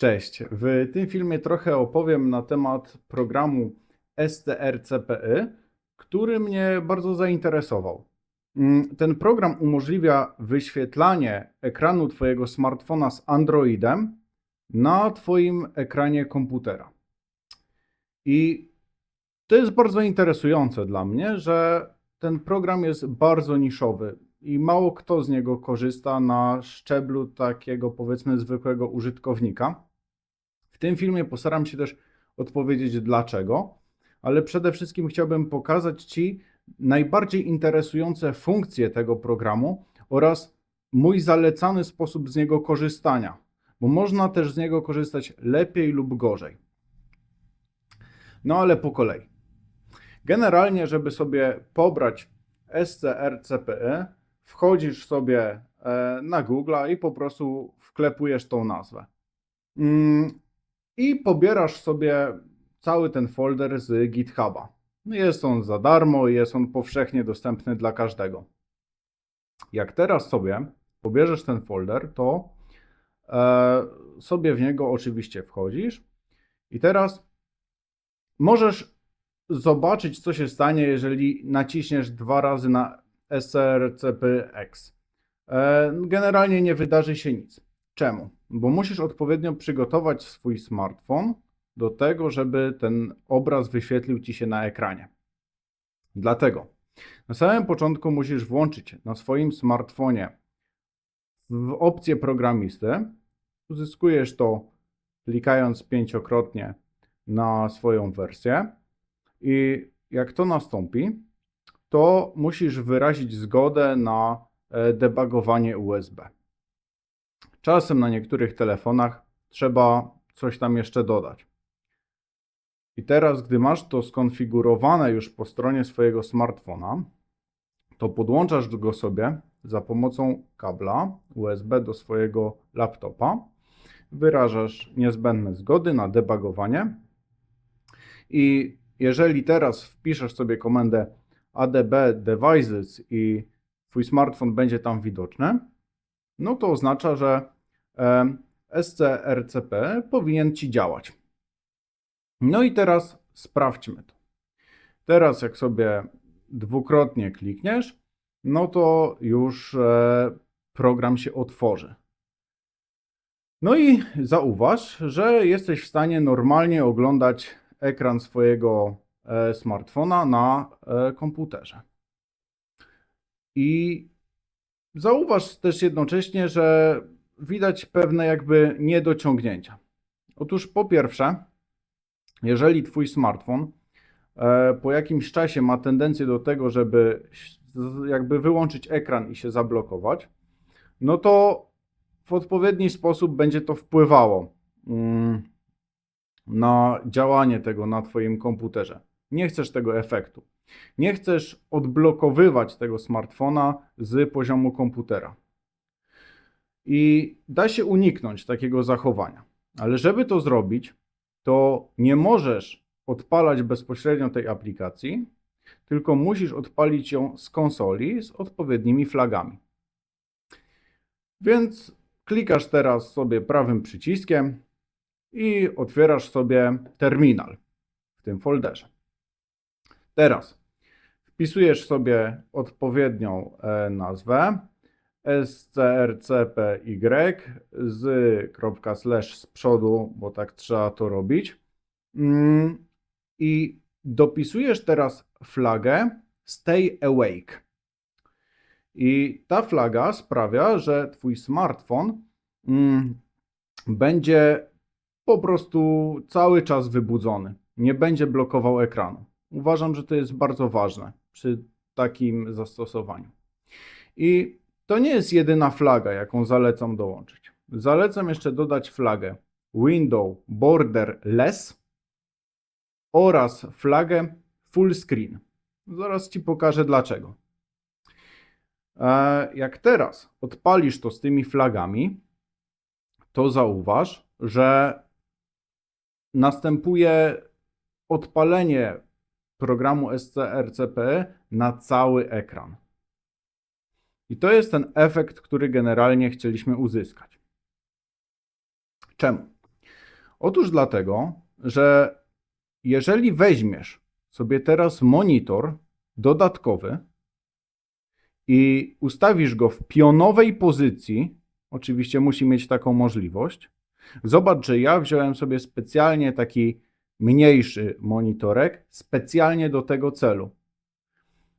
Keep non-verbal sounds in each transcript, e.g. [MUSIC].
Cześć. W tym filmie trochę opowiem na temat programu STR-CPY, który mnie bardzo zainteresował. Mm, Ten program umożliwia wyświetlanie ekranu Twojego smartfona z Androidem na Twoim ekranie komputera. I to jest bardzo interesujące dla mnie, że ten program jest bardzo niszowy i mało kto z niego korzysta na szczeblu takiego powiedzmy zwykłego użytkownika. W tym filmie postaram się też odpowiedzieć dlaczego, ale przede wszystkim chciałbym pokazać Ci najbardziej interesujące funkcje tego programu oraz mój zalecany sposób z niego korzystania, bo można też z niego korzystać lepiej lub gorzej. No ale po kolei. Generalnie, żeby sobie pobrać SCR-CPE, wchodzisz sobie e, na Google i po prostu wklepujesz tą nazwę. I pobierasz sobie cały ten folder z GitHuba. Jest on za darmo, jest on powszechnie dostępny dla każdego. Jak teraz sobie pobierzesz ten folder, to e, sobie w niego oczywiście wchodzisz i teraz możesz zobaczyć, co się stanie, jeżeli naciśniesz dwa razy na SRCPX. E, Generalnie nie wydarzy się nic. Czemu? Bo musisz odpowiednio przygotować swój smartfon do tego, żeby ten obraz wyświetlił ci się na ekranie. Dlatego na samym początku musisz włączyć na swoim smartfonie w opcję programisty. Uzyskujesz to klikając pięciokrotnie na swoją wersję. I jak to nastąpi, to musisz wyrazić zgodę na e, debugowanie USB. Czasem na niektórych telefonach trzeba coś tam jeszcze dodać. I teraz, gdy masz to skonfigurowane już po stronie swojego smartfona, to podłączasz go sobie za pomocą kabla USB do swojego laptopa. Wyrażasz niezbędne zgody na debugowanie. I jeżeli teraz wpiszesz sobie komendę adb devices i twój smartfon będzie tam widoczny, no to oznacza, że SCRCP powinien ci działać. No i teraz sprawdźmy to. Teraz jak sobie dwukrotnie klikniesz, no to już e, program się otworzy. No i zauważ, że jesteś w stanie normalnie oglądać ekran swojego e, smartfona na e, komputerze. I zauważ też jednocześnie, że widać pewne jakby niedociągnięcia. Otóż po pierwsze, jeżeli Twój smartfon e, po jakimś czasie ma tendencję do tego, żeby jakby wyłączyć ekran i się zablokować, no to w odpowiedni sposób będzie to wpływało mm, na działanie tego na Twoim komputerze. Nie chcesz tego efektu. Nie chcesz odblokowywać tego smartfona z poziomu komputera. I da się uniknąć takiego zachowania. Ale żeby to zrobić, to nie możesz odpalać bezpośrednio tej aplikacji, tylko musisz odpalić ją z konsoli z odpowiednimi flagami. Więc klikasz teraz sobie prawym przyciskiem i otwierasz sobie terminal w tym folderze. Teraz wpisujesz sobie odpowiednią e, nazwę strcpy z kropka slash z przodu, bo tak trzeba to robić. Mm, I dopisujesz teraz flagę Stay Awake. I ta flaga sprawia, że Twój smartfon mm, będzie po prostu cały czas wybudzony. Nie będzie blokował ekranu. Uważam, że to jest bardzo ważne przy takim zastosowaniu. I to nie jest jedyna flaga, jaką zalecam dołączyć. Zalecam jeszcze dodać flagę Window Borderless oraz flagę Full Screen. Zaraz Ci pokażę dlaczego. E, Jak teraz odpalisz to z tymi flagami, to zauważ, że następuje odpalenie programu SCRCPE na cały ekran. I to jest ten efekt, który generalnie chcieliśmy uzyskać. Czemu? Otóż dlatego, że jeżeli weźmiesz sobie teraz monitor dodatkowy i ustawisz go w pionowej pozycji, oczywiście musi mieć taką możliwość. Zobacz, że ja wziąłem sobie specjalnie taki mniejszy monitorek, specjalnie do tego celu.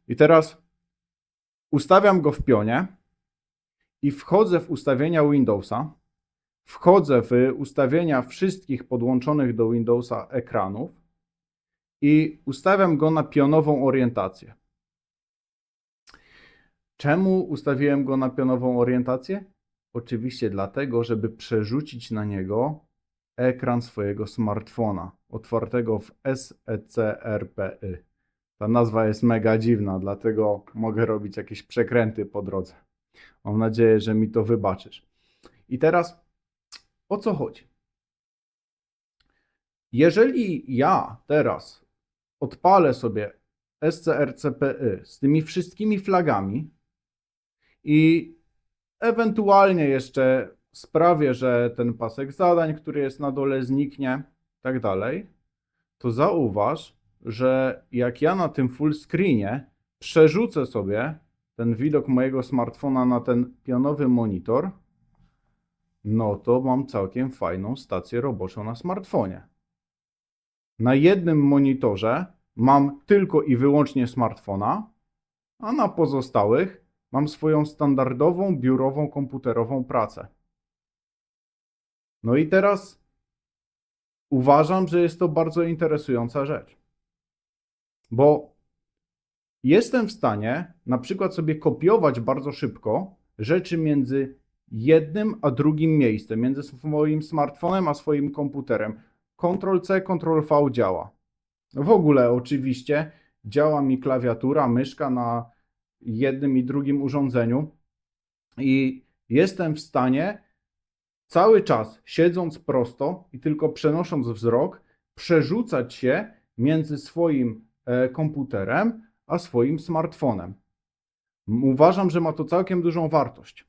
I teraz ustawiam go w pionie i wchodzę w ustawienia Windowsa. Wchodzę w ustawienia wszystkich podłączonych do Windowsa ekranów i ustawiam go na pionową orientację. Czemu ustawiłem go na pionową orientację? Oczywiście dlatego, żeby przerzucić na niego ekran swojego smartfona, otwartego w SECRPY. Ta nazwa jest mega dziwna, dlatego mogę robić jakieś przekręty po drodze. Mam nadzieję, że mi to wybaczysz. I teraz o co chodzi? Jeżeli ja teraz odpalę sobie SCRCPY z tymi wszystkimi flagami i ewentualnie jeszcze sprawię, że ten pasek zadań, który jest na dole, zniknie, tak dalej, to zauważ, że jak ja na tym full screenie przerzucę sobie ten widok mojego smartfona na ten pionowy monitor, no to mam całkiem fajną stację roboczą na smartfonie. Na jednym monitorze mam tylko i wyłącznie smartfona, a na pozostałych mam swoją standardową biurową komputerową pracę. No i teraz uważam, że jest to bardzo interesująca rzecz. Bo jestem w stanie na przykład sobie kopiować bardzo szybko rzeczy między jednym a drugim miejscem, między swoim smartfonem a swoim komputerem. Ctrl-C, Ctrl-V działa. W ogóle oczywiście działa mi klawiatura, myszka na jednym i drugim urządzeniu i jestem w stanie cały czas siedząc prosto i tylko przenosząc wzrok, przerzucać się między swoim komputerem a swoim smartfonem. Uważam, że ma to całkiem dużą wartość.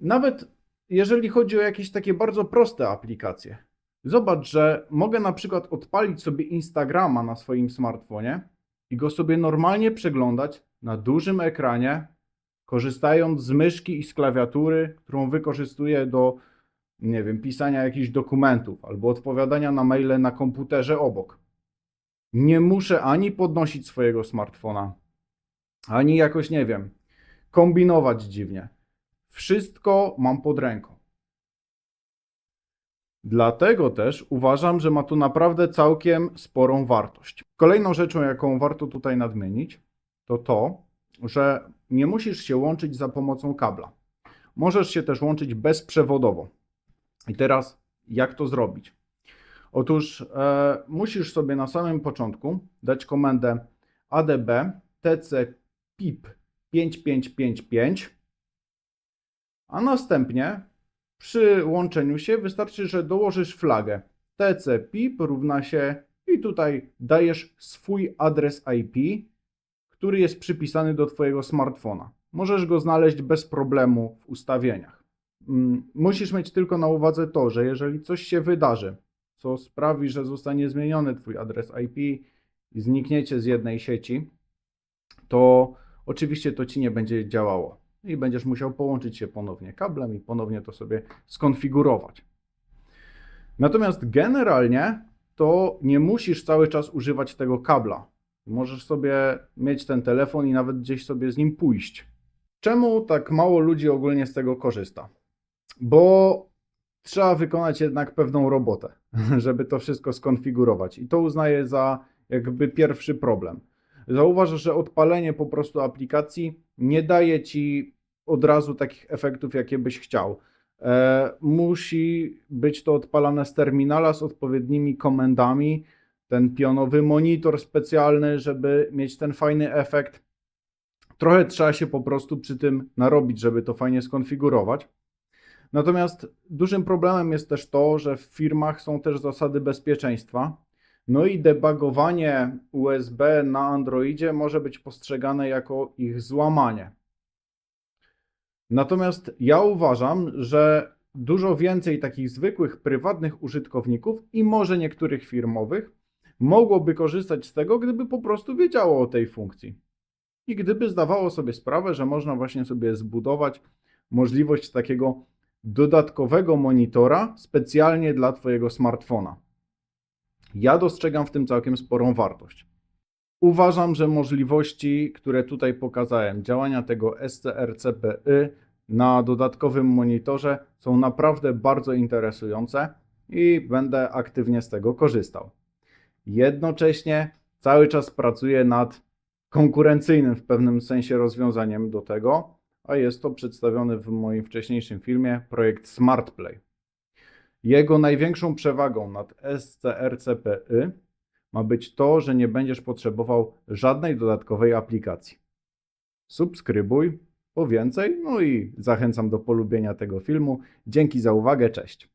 Nawet jeżeli chodzi o jakieś takie bardzo proste aplikacje. Zobacz, że mogę na przykład odpalić sobie Instagrama na swoim smartfonie i go sobie normalnie przeglądać na dużym ekranie, korzystając z myszki i z klawiatury, którą wykorzystuję do, nie wiem, pisania jakichś dokumentów albo odpowiadania na maile na komputerze obok. Nie muszę ani podnosić swojego smartfona, ani jakoś, nie wiem, kombinować dziwnie. Wszystko mam pod ręką. Dlatego też uważam, że ma to naprawdę całkiem sporą wartość. Kolejną rzeczą, jaką warto tutaj nadmienić, to to, że nie musisz się łączyć za pomocą kabla. Możesz się też łączyć bezprzewodowo. I teraz, jak to zrobić? Otóż e, musisz sobie na samym początku dać komendę adb tc pip 5555, a następnie przy łączeniu się wystarczy, że dołożysz flagę tcpip równa się i tutaj dajesz swój adres IP, który jest przypisany do Twojego smartfona. Możesz go znaleźć bez problemu w ustawieniach. Mm, Musisz mieć tylko na uwadze to, że jeżeli coś się wydarzy, co sprawi, że zostanie zmieniony Twój adres IP i znikniecie z jednej sieci, to oczywiście to Ci nie będzie działało i będziesz musiał połączyć się ponownie kablem i ponownie to sobie skonfigurować. Natomiast generalnie to nie musisz cały czas używać tego kabla. Możesz sobie mieć ten telefon i nawet gdzieś sobie z nim pójść. Czemu tak mało ludzi ogólnie z tego korzysta? Bo trzeba wykonać jednak pewną robotę, [LAUGHS] żeby to wszystko skonfigurować. I to uznaję za jakby pierwszy problem. Zauważ, że odpalenie po prostu aplikacji nie daje ci od razu takich efektów, jakie byś chciał. E, musi być to odpalane z terminala z odpowiednimi komendami, ten pionowy monitor specjalny, żeby mieć ten fajny efekt. Trochę trzeba się po prostu przy tym narobić, żeby to fajnie skonfigurować. Natomiast dużym problemem jest też to, że w firmach są też zasady bezpieczeństwa. No i debugowanie USB na Androidzie może być postrzegane jako ich złamanie. Natomiast ja uważam, że dużo więcej takich zwykłych, prywatnych użytkowników i może niektórych firmowych mogłoby korzystać z tego, gdyby po prostu wiedziało o tej funkcji. I gdyby zdawało sobie sprawę, że można właśnie sobie zbudować możliwość takiego dodatkowego monitora specjalnie dla Twojego smartfona. Ja dostrzegam w tym całkiem sporą wartość. Uważam, że możliwości, które tutaj pokazałem, działania tego SCR-CPY na dodatkowym monitorze są naprawdę bardzo interesujące i będę aktywnie z tego korzystał. Jednocześnie cały czas pracuję nad konkurencyjnym w pewnym sensie rozwiązaniem do tego, a jest to przedstawiony w moim wcześniejszym filmie projekt SmartPlay. Jego największą przewagą nad SCR-CPY ma być to, że nie będziesz potrzebował żadnej dodatkowej aplikacji. Subskrybuj po więcej, no i zachęcam do polubienia tego filmu. Dzięki za uwagę, cześć.